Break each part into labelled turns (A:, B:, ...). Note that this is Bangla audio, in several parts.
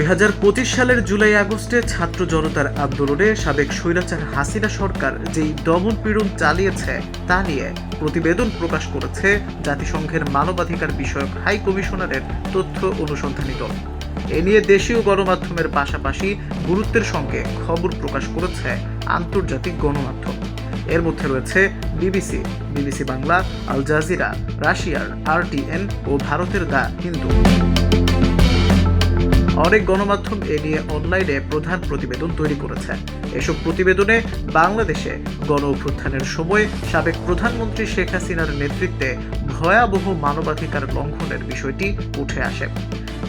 A: দুই সালের জুলাই আগস্টে ছাত্র জনতার আন্দোলনে সাবেক স্বৈরাচার হাসিনা সরকার যেই দমন পীড়ন চালিয়েছে, তা নিয়ে প্রতিবেদন প্রকাশ করেছে জাতিসংঘের মানবাধিকার বিষয়ক হাই কমিশনারের তথ্য অনুসন্ধানী দল। এ নিয়ে দেশীয় গণমাধ্যমের পাশাপাশি গুরুত্বের সঙ্গে খবর প্রকাশ করেছে আন্তর্জাতিক গণমাধ্যম। এর মধ্যে রয়েছে BBC BBC Bangla, Al Jazeera, রাশিয়ার আরটিএন ও ভারতের দা হিন্দু। অনেক গণমাধ্যম এ নিয়ে অনলাইনে প্রধান প্রতিবেদন তৈরি করেছে। এসব প্রতিবেদনে বাংলাদেশে গণ অভ্যুত্থানের সময় সাবেক প্রধানমন্ত্রী শেখ হাসিনার নেতৃত্বে ভয়াবহ মানবাধিকার লঙ্ঘনের বিষয়টি উঠে আসে।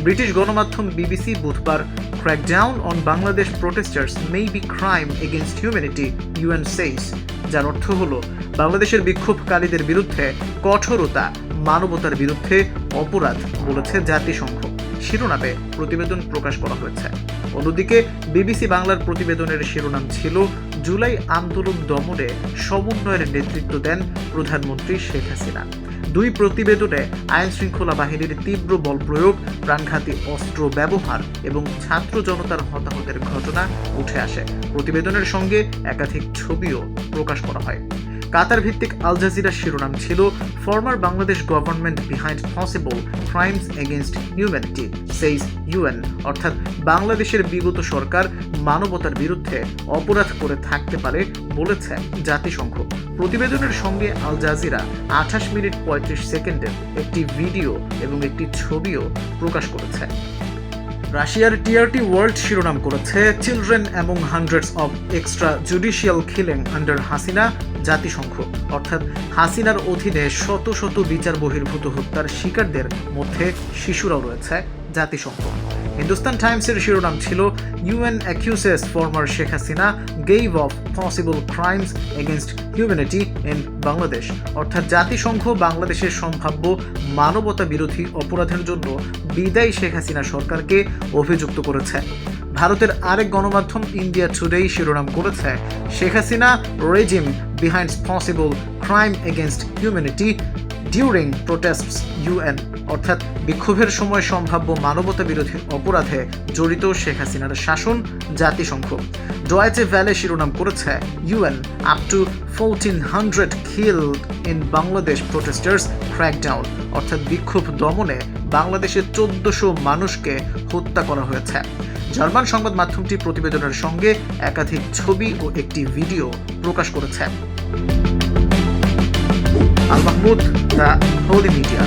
A: ব্রিটিশ গণমাধ্যম বিবিসি বুধবার crackdown on Bangladesh protesters may be crime against humanity UN says যার অর্থ হল, বাংলাদেশের বিক্ষোভকারীদের বিরুদ্ধে কঠোরতা মানবতার বিরুদ্ধে অপরাধ বলেছে জাতিসংঘ। শিরোনামে প্রতিবেদন প্রকাশ করা হয়েছে। অন্যদিকে, বিবিসি বাংলার প্রতিবেদনের শিরোনাম ছিল, জুলাই আন্দোলন দমনে সমন্বয়ের নেতৃত্ব দেন প্রধানমন্ত্রী শেখ হাসিনা। দুই প্রতিবেদনে আইন শৃঙ্খলা বাহিনীর তীব্র বল প্রয়োগ, প্রাণঘাতী অস্ত্র ব্যবহার এবং ছাত্র জনতার হতাহতের ঘটনা উঠে আসে। প্রতিবেদনের সঙ্গে একাধিক ছবিও প্রকাশ করা হয়। কাতার ভিত্তিক আল জাজিরার শিরোনাম ছিল former Bangladesh government behind possible crimes against humanity says UN অর্থাৎ বাংলাদেশের বিগত সরকার মানবতার বিরুদ্ধে অপরাধ করে থাকতে পারে বলেছে জাতিসংঘ। প্রতিবেদনের সঙ্গে আল জাজিরা আঠাশ মিনিট পঁয়ত্রিশ সেকেন্ডের একটি ভিডিও এবং একটি ছবিও প্রকাশ করেছে। রাশিয়ার টিআরটি ওয়ার্ল্ড শিরোনাম করেছে children among hundreds of extra judicial killing under Hasina জাতিসংঘ, অর্থাৎ হাসিনার অধীনে শত শত বিচার বহির্ভূত হত্যার শিকারদের মধ্যে শিশুরাও রয়েছে জাতিসংঘ। হিন্দুস্তান টাইমসের শিরোনাম ছিল UN accuses former Sheikh Hasina gave of possible crimes against humanity in Bangladesh অর্থাৎ জাতিসংঘ বাংলাদেশের সম্ভাব্য মানবতা বিরোধী অপরাধের জন্য বিদায়ী শেখ হাসিনা সরকারকে অভিযুক্ত করেছে। ভারতের আরেক গণমাধ্যম ইন্ডিয়া টুডেই শিরোনাম করেছে, Sheikh Hasina regime behind possible crime against humanity during protests UN অর্থাৎ বিক্ষোভের সময় সম্ভাব্য মানবতা বিরোধী অপরাধে জড়িত শেখ হাসিনার শাসন, জাতিসংঘ। ডয়েচে ভ্যালে শিরোনাম করেছে UN up to fourteen hundred killed in Bangladesh protesters crackdown অর্থাৎ বিক্ষোভ দমনে বাংলাদেশের চোদ্দশো মানুষকে হত্যা করা হয়েছে। জার্মান সংবাদ মাধ্যমটি প্রতিবেদনের সঙ্গে একাধিক ছবি ও একটি ভিডিও প্রকাশ করেছে। Al Mahmud, the holy media.